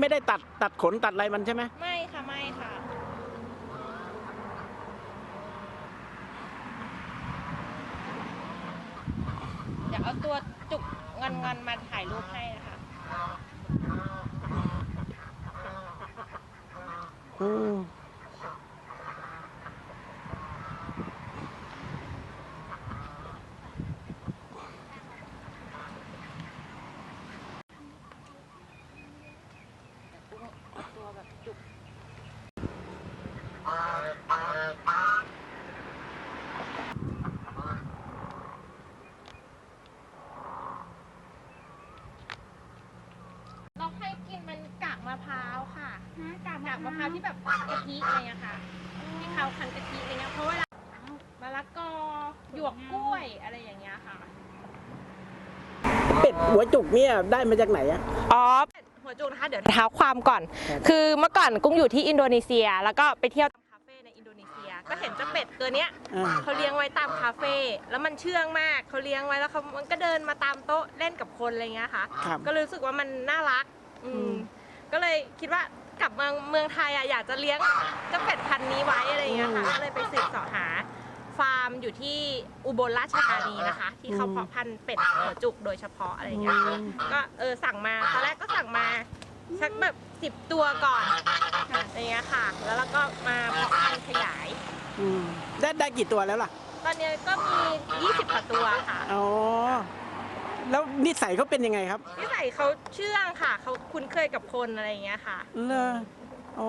ไม่ได้ตัดตัดขนตัดอะไรมันใช่ไหมไม่ค่ะไม่ค่ะเดี๋ยวเอาตัวจุกงอนงอนๆมาถ่ายรูปให้นะคะ อืม เอาตัวแบบจุก เราให้กิน มันกากมะพร้าวค่ะกากกากมะพร้าวที่แบบกะทิอะไรเงี้ยค่ะที่เขาคั้นกะทิอะไรเงี้ยเพราะเวลามะละกอหยวกกล้วยอะไรอย่างเงี้ยค่ะ เป็ดหัวจุกเนี่ยได้มาจากไหนอะอ๋อหัวจุกนะคะเดี๋ยวเท้าความก่อน คือเมื่อก่อนกุ้งอยู่ที่อินโดนีเซีย แล้วก็ไปเที่ยวตามคาเฟ่ในอินโดนีเซีย ก็เห็นเจ้าเป็ดตัวเนี้ยอ่าเขาเลี้ยงไว้ตามคาเฟ่แล้วมันเชื่องมากเขาเลี้ยงไว้แล้วเขามันก็เดินมาตามโต๊ะเล่นกับคนอะไรเงี้ยค่ะครับก็เลยรู้สึกว่ามันน่ารัก อืมอืม ก็เลยคิดว่ากลับเมืองเมืองไทยอะอยากจะเลี้ยงเจ้าเป็ดพันธุ์นี้ไว้อะไรเงี้ยค่ะ ก็เลยไปสืบเสาะหาฟาร์มอยู่ที่อุบลราชธานีนะคะ ที่เขาเพาะพันธุ์เป็ดหัวจุกโดยเฉพาะอะไรเงี้ยก็เออสั่งมาตอนแรกก็สั่งมาสักแบบสิบ10ตัวก่อนอะไรเงี้ยค่ะ แล้วเราก็มาเพาะพันธุ์ขยาย อืมได้ได้กี่ตัวแล้วล่ะ ตอนนี้ก็มี 20กว่าตัวค่ะ อ๋อ แล้วนิสัยเขาเป็นยังไงครับนิสัยเขาเชื่องค่ะ เขาคุ้นเคยกับคนอะไรอย่างเงี้ยค่ะ เลออ๋อ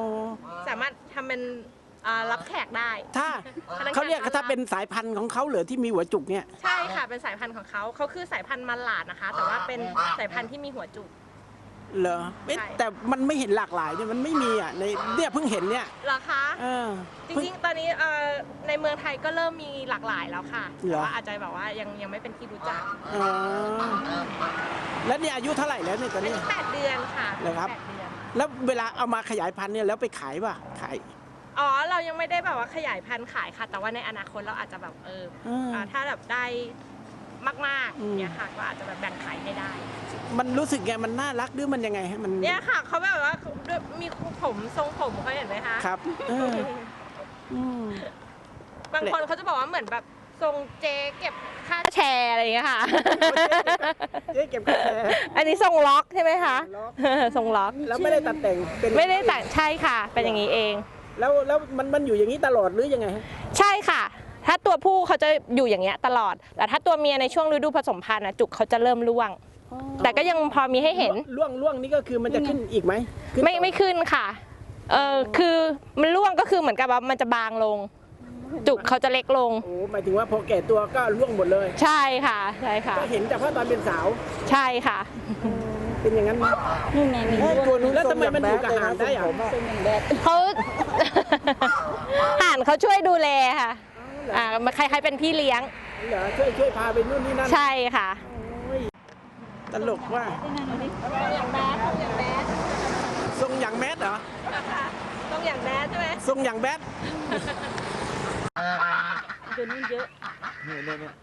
สามารถทำเป็นอ่ารับแขกได้ถ้าพนักงานเขาเรียกต้อนรับถ้าเป็นสายพันธุ์ของเขาเหรือที่มีหัวจุกเนี่ย ใช่ค่ะ เป็นสายพันธุ์ของเขา เขาคือสายพันธุ์มันหลาดนะคะ แต่ว่าเป็นสายพันธุ์ที่มีหัวจุก เหรอเอ๊ะใช่ แต่มันไม่เห็นหลากหลายเนี่ยมันไม่มีอะในเนี่ยเพิ่งเห็นเนี่ย เหรอคะ เออจเพิ่ริงๆ ตอนนี้เอ่อ ในเมืองไทยก็เริ่มมีหลากหลายแล้วค่ะเหรอ แต่ว่าอาจจะแบบว่ายังยังไม่เป็นที่รู้จักอ๋อแล้วเนี่ยอายุเท่าไหร่แล้วเนี่ยตออันนนี้ นี้แปดเดือนค่ะเหรอครับ แปดเดือนแล้วเวลาเอามาขยายพันธุ์เนี่ยแล้วไปขายป่ะขาย อ๋อเรายังไม่ได้แบบว่าขยายพันธุ์ขายค่ะ แต่ว่าในอนาคตเราอาจจะแบบเอออืมอ่าถ้าแบบได้มากอืมๆเนี่ยค่ะก็อาจจะแบบแบ่งขายให้ได้ มันรู้สึกไงมันน่ารักหรือมันยังไงฮะมันเนี่ยค่ะเขาแบบว่ามีผมทรงผมเขาเห็นไหมคะ ครับเอออืมบางคนเขาจะบอกว่าเหมือนแบบทรงเจ๊เก็บค่าแชร์อะไรอย่างเงี้ยค่ะ เจ๊เก็บกาแฟอันนี้ทรงล็อกใช่ไหมคะล็อกทรงล็อก แล้วไม่ได้ตัดแต่งเป็นไม่ได้แต่งใช่ค่ะ เป็นอย่างนี้เอง แล้วแล้วมันมันอยู่อย่างนี้ตลอดหรือยังไงฮะใช่ค่ะ ถ้าตัวผู้เขาจะอยู่อย่างเงี้ยตลอด แต่ถ้าตัวเมียในช่วงฤดูผสมพันธุ์นะจุกเขาจะเริ่มร่วง แต่ก็ยังพอมีให้เห็นล่วงล่วงนี่ก็คือมันจะขึ้นอีกไหมขึ้นไม่ต่อ ไม่ขึ้นค่ะ เออคือมันร่วงก็คือเหมือนกับว่ามันจะบางลง จุกเขาจะเล็กลง โอ้หมายถึงว่าพอแก่ตัวก็ล่วงหมดเลย ใช่ค่ะใช่ค่ะ ก็เห็นจากว่าตอนเป็นสาว ใช่ค่ะเป็นอย่างนั้นไหมนี่ไงมีเอ้ยตัวนู้นแล้วทำไมมันอยู่กับหางได้อะทรงอย่างแบดเขาห่านเขาช่วยดูแลค่ะอ่าคล้ายๆเป็นพี่เลี้ยงเหรอช่วยช่วยพาไปนู่นนี่นั่นใช่ค่ะโอ้ยตลกว่าอย่างแบดต้องอย่างแบดทรงอย่างแมสเหรอต้องอย่างแบดใช่ไหมทรงอย่างแบด เดี๋ยวนี้เยอะเนี่ยเนี่ยเนี่ย